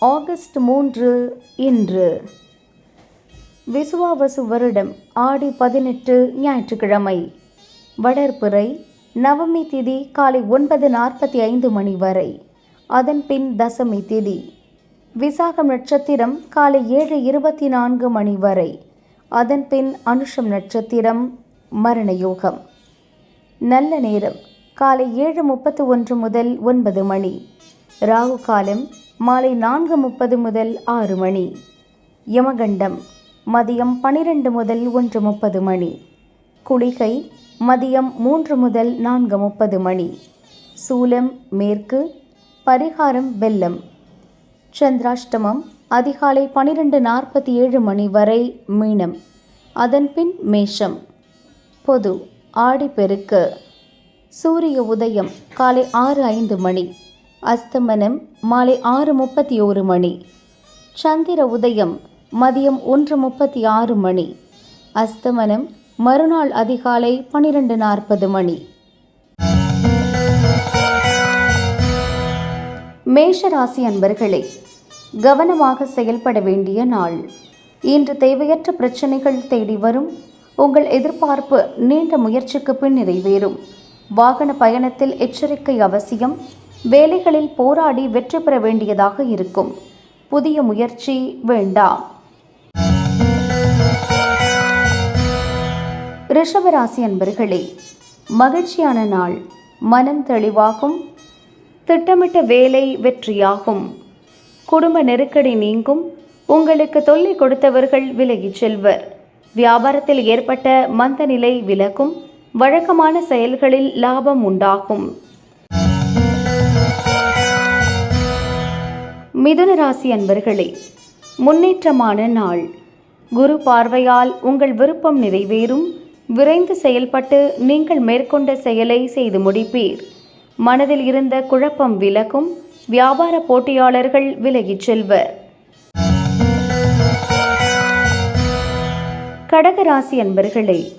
August மூன்று இன்று. விசுவாவசு வருடம் ஆடி பதினெட்டு ஞாயிற்றுக்கிழமை. வளர்பிறை நவமி திதி காலை ஒன்பது நாற்பத்தி ஐந்து மணி வரை. அதன் பின் தசமி திதி. விசாகம் நட்சத்திரம் காலை ஏழு இருபத்தி நான்கு மணி வரை. அதன் பின் அனுஷம் நட்சத்திரம் மரண யோகம். நல்ல நேரம் காலை ஏழு முப்பத்து ஒன்று முதல் ஒன்பது மணி. ராகு காலம் மாலை நான்கு முப்பது முதல் ஆறு மணி. யமகண்டம் மதியம் பனிரெண்டு முதல் ஒன்று முப்பது மணி. குளிகை மதியம் மூன்று முதல் நான்கு முப்பது மணி. சூலம் மேற்கு பரிகாரம் வெல்லம். சந்திராஷ்டமம் அதிகாலை பனிரெண்டு நாற்பத்தி ஏழு மணி வரை மீனம். அதன்பின் மேஷம். பொது ஆடிப்பெருக்கு சூரிய உதயம் காலை ஆறு ஐந்து மணி. அஸ்தமனம் மாலை ஆறு முப்பத்தி ஒரு மணி. சந்திர உதயம் மதியம் ஒன்று முப்பத்தி ஆறு மணி. அஸ்தமனம் மறுநாள் அதிகாலை பனிரெண்டு நாற்பது மணி. மேஷராசி அன்பர்களே கவனமாக செயல்பட வேண்டிய நாள். இன்று தேவையற்ற பிரச்சனைகள் தேடி வரும். உங்கள் எதிர்பார்ப்பு நீண்ட முயற்சிக்கு பின் நிறைவேறும். வாகன பயணத்தில் எச்சரிக்கை அவசியம். வேலைகளில் போராடி வெற்றி பெற வேண்டியதாக இருக்கும். புதிய முயற்சி வேண்டாம் ரிஷபராசி அன்பர்களே மகிழ்ச்சியான நாள். மனம் தெளிவாகும். திட்டமிட்ட வேலை வெற்றியாகும். குடும்ப நெருக்கடி நீங்கும். உங்களுக்கு தொல்லை கொடுத்தவர்கள் விலகிச் செல்வர். வியாபாரத்தில் ஏற்பட்ட மந்த நிலை விலகும். வழக்கமான செயல்களில் லாபம் உண்டாகும். மிதுன ராசி அன்பர்களே முன்னேற்றமான நாள். குரு பார்வையால் உங்கள் விருப்பம் நிறைவேறும். விரைந்து செயல்பட்டு நீங்கள் மேற்கொண்ட செயலை செய்து முடிப்பீர். மனதில் இருந்த குழப்பம் விலகும். வியாபார போட்டியாளர்கள் விலகிச் செல்வர். கடகராசி அன்பர்களே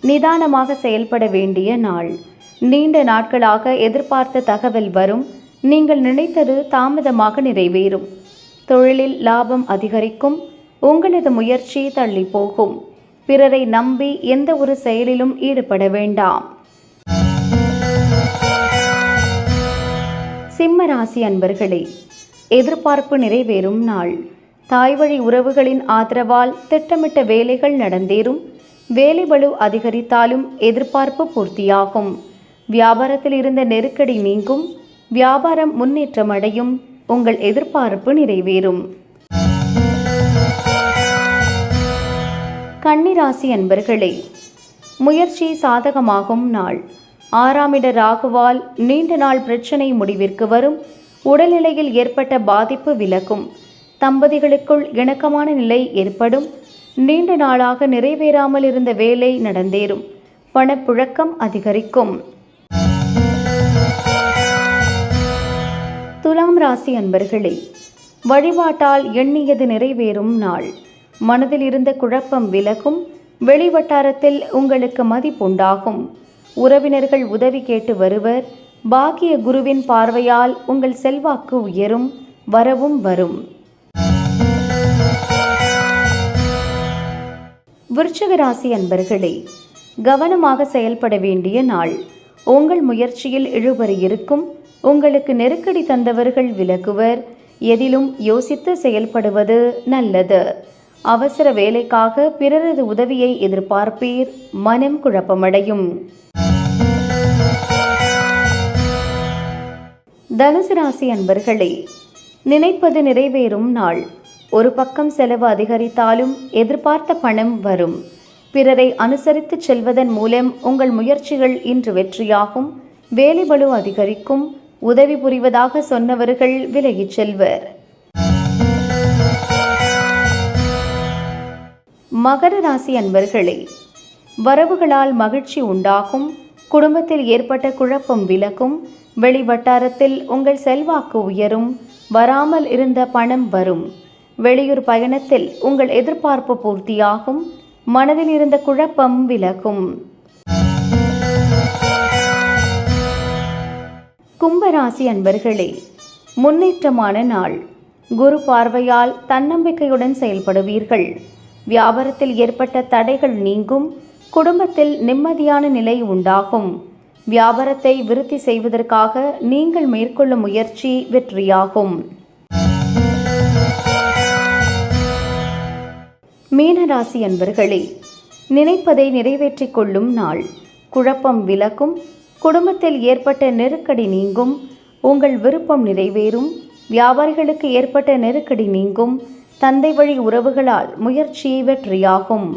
நிதானமாக செயல்பட வேண்டிய நாள். நீண்ட நாட்களாக எதிர்பார்த்த தகவல் வரும். நீங்கள் நினைத்தது தாமதமாக நிறைவேறும். தொழிலில் லாபம் அதிகரிக்கும். உங்களது முயற்சி தள்ளி போகும். பிறரை நம்பி எந்த ஒரு செயலிலும் ஈடுபட வேண்டாம். சிம்ம ராசி அன்பர்களே எதிர்பார்ப்பு நிறைவேறும் நாள். தாய்வழி உறவுகளின் ஆதரவால் திட்டமிட்ட வேலைகள் நடந்தேறும். வேலை பளு அதிகரித்தாலும் எதிர்பார்ப்பு பூர்த்தியாகும். வியாபாரத்தில் இருந்த நெருக்கடி நீங்கும். வியாபாரம் முன்னேற்றம் அடையும் உங்கள் எதிர்பார்ப்பு நிறைவேறும். கன்னிராசி அன்பர்களே முயற்சி சாதகமாகும் நாள். ஆறாமிட ராகுவால் நீண்ட நாள் பிரச்சனை முடிவிற்கு வரும். உடல்நிலையில் ஏற்பட்ட பாதிப்பு விலகும். தம்பதிகளுக்குள் இணக்கமான நிலை ஏற்படும். நீண்ட நாளாக நிறைவேறாமல் இருந்த வேலை நடந்தேறும். பணப்புழக்கம் அதிகரிக்கும். துலாம் ராசி அன்பர்களே வழிபாட்டால் எண்ணியது நிறைவேறும் நாள். மனதில் இருந்த குழப்பம் விலகும் வெளிவட்டாரத்தில் உங்களுக்கு மதிப்புண்டாகும். உறவினர்கள் உதவி கேட்டு வருவர் பாக்கிய குருவின் பார்வையால் உங்கள் செல்வாக்கு உயரும் வரவும் வரும். விருச்சிக ராசி அன்பர்களே கவனமாக செயல்பட வேண்டிய நாள். உங்கள் முயற்சியில் இழுபறி இருக்கும். உங்களுக்கு நெருக்கடி தந்தவர்கள் விலகுவர். எதிலும் யோசித்து செயல்படுவது நல்லது. அவசர வேலைக்காக பிறரது உதவியை எதிர்பார்ப்பீர். மனம் குழப்பமடையும். தனுசு ராசி அன்பர்களே நினைப்பது நிறைவேறும் நாள். ஒரு பக்கம் செலவு அதிகரித்தாலும் எதிர்பார்த்த பணம் வரும். பிறரை அனுசரித்து செல்வதன் மூலம் உங்கள் முயற்சிகள் இன்று வெற்றியாகும். வேலைபளு அதிகரிக்கும். உதவி புரிவதாக சொன்னவர்கள் விலகிச் செல்வர். மகர ராசி அன்பர்களே வரவுகளால் மகிழ்ச்சி உண்டாகும். குடும்பத்தில் ஏற்பட்ட குழப்பம் விலகும். வெளிவட்டாரத்தில் உங்கள் செல்வாக்கு உயரும். வராமல் இருந்த பணம் வரும். வெளியூர் பயணத்தில் உங்கள் எதிர்பார்ப்பு பூர்த்தியாகும். மனதில் இருந்த குழப்பம் விலகும். கும்பராசி அன்பர்களே முன்னேற்றமான நாள். குரு பார்வையால் தன்னம்பிக்கையுடன் செயல்படுவீர்கள். வியாபாரத்தில் ஏற்பட்ட தடைகள் நீங்கும். குடும்பத்தில் நிம்மதியான நிலை உண்டாகும். வியாபாரத்தை விருத்தி செய்வதற்காக நீங்கள் மேற்கொள்ளும் முயற்சி வெற்றியாகும். மீனராசி அன்பர்களே நினைப்பதை நிறைவேற்றிக் கொள்ளும் நாள். குழப்பம் விலக்கும் குடும்பத்தில் ஏற்பட்ட நெருக்கடி நீங்கும் உங்கள் விருப்பம் நிறைவேறும் வியாபாரிகளுக்கு ஏற்பட்ட நெருக்கடி நீங்கும் தந்தை வழி உறவுகளால் முயற்சி வெற்றியாகும்.